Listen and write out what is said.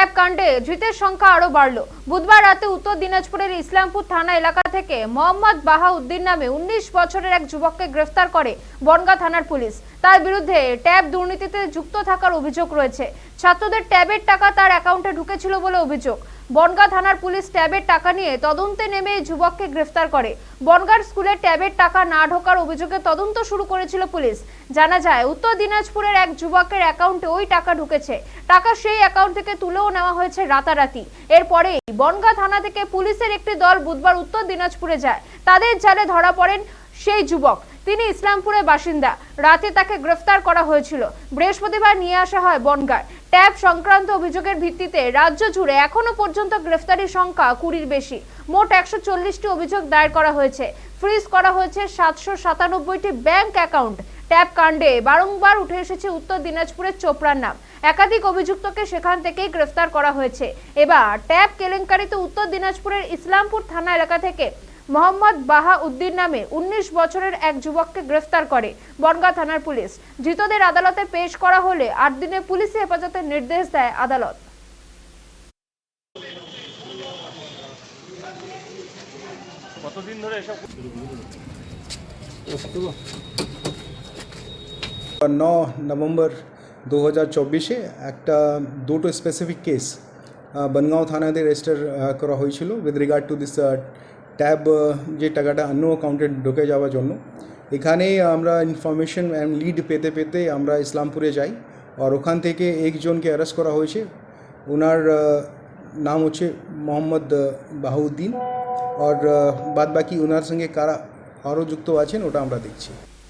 Tab কাণ্ডে ধৃতের সংখ্যা আরও বাড়লো। বুধবার রাতে উত্তর দিনাজপুরের ইসলামপুর থানা এলাকা থেকে মোহাম্মদ বাহাউদ্দিন নামে উনিশ বছরের এক যুবককে গ্রেফতার করে বনগা থানার পুলিশ। তার বিরুদ্ধে ট্যাব দুর্নীতিতে যুক্ত থাকার অভিযোগ রয়েছে। ছাত্রদের ট্যাবের টাকা তার অ্যাকাউন্টে ঢুকেছিল বলে অভিযোগ। বনগাঁ থানার পুলিশ ট্যাবের টাকা নিয়ে তদন্তে নেমে এই যুবককে গ্রেফতার করে। বনগাঁর স্কুলে ট্যাবের টাকা না ঢোকার অভিযোগে তদন্ত শুরু করেছিল পুলিশ। জানা যায়, উত্তর দিনাজপুরের এক যুবকের অ্যাকাউন্টে ওই টাকা ঢুকেছে। টাকা সেই অ্যাকাউন্ট থেকে তুলেও নেওয়া হয়েছে রাতারাতি। এরপরেই বনগাঁ থানা থেকে পুলিশের একটি দল বুধবার উত্তর দিনাজপুরে যায়। তাদের জালে ধরা পড়েন সেই যুবক। তিনি ইসলামপুরের বাসিন্দা। রাতে তাকে গ্রেফতার করা হয়েছিল। বৃহস্পতিবার নিয়ে আসা হয় বনগাঁয়। ট্যাব সংক্রান্ত অভিযোগের ভিত্তিতে রাজ্য জুড়ে এখনও পর্যন্ত গ্রেফতারির সংখ্যা কুড়ির বেশি। মোট একশো চল্লিশটি অভিযোগ দায়ের করা হয়েছে। ফ্রিজ করা হয়েছে সাতশো সাতানব্বইটি ব্যাংক অ্যাকাউন্ট। ট্যাব কাণ্ডে বারংবার উঠে এসেছে উত্তর দিনাজপুরের চোপড়ার নাম। একাধিক অভিযুক্তকে সেখান থেকেই গ্রেফতার করা হয়েছে। এবার ট্যাব কেলেঙ্কারিতে উত্তর দিনাজপুরের ইসলামপুর থানা এলাকা থেকে মোহাম্মদ বাহা উদ্দিন নামে উনিশ বছরের এক যুবককে গ্রেফতার করে বনগাঁ থানার পুলিশ। ধৃতদের আদালতে পেশ করা হলে আট দিনের পুলিশি হেফাজতের নির্দেশ দেয় আদালত। কতদিন ধরে এসব ন নভেম্বর দু হাজার চব্বিশে একটা দুটো স্পেসিফিক কেস বনগাঁও থানাতে রেজিস্টার করা হয়েছিল with regard to this tab যে টাকাটা অন্য অ্যাকাউন্টে ঢুকে যাওয়ার জন্য। এখানে আমরা ইনফরমেশন অ্যান্ড লিড পেতে পেতে আমরা ইসলামপুরে যাই আর ওখান থেকে একজনকে অ্যারেস্ট করা হয়েছে। ওনার নাম হচ্ছে মোহাম্মদ বাহাউদ্দিন। আর বাদ বাকি ওনার সঙ্গে কারা আরও যুক্ত আছেন ওটা আমরা দেখছি।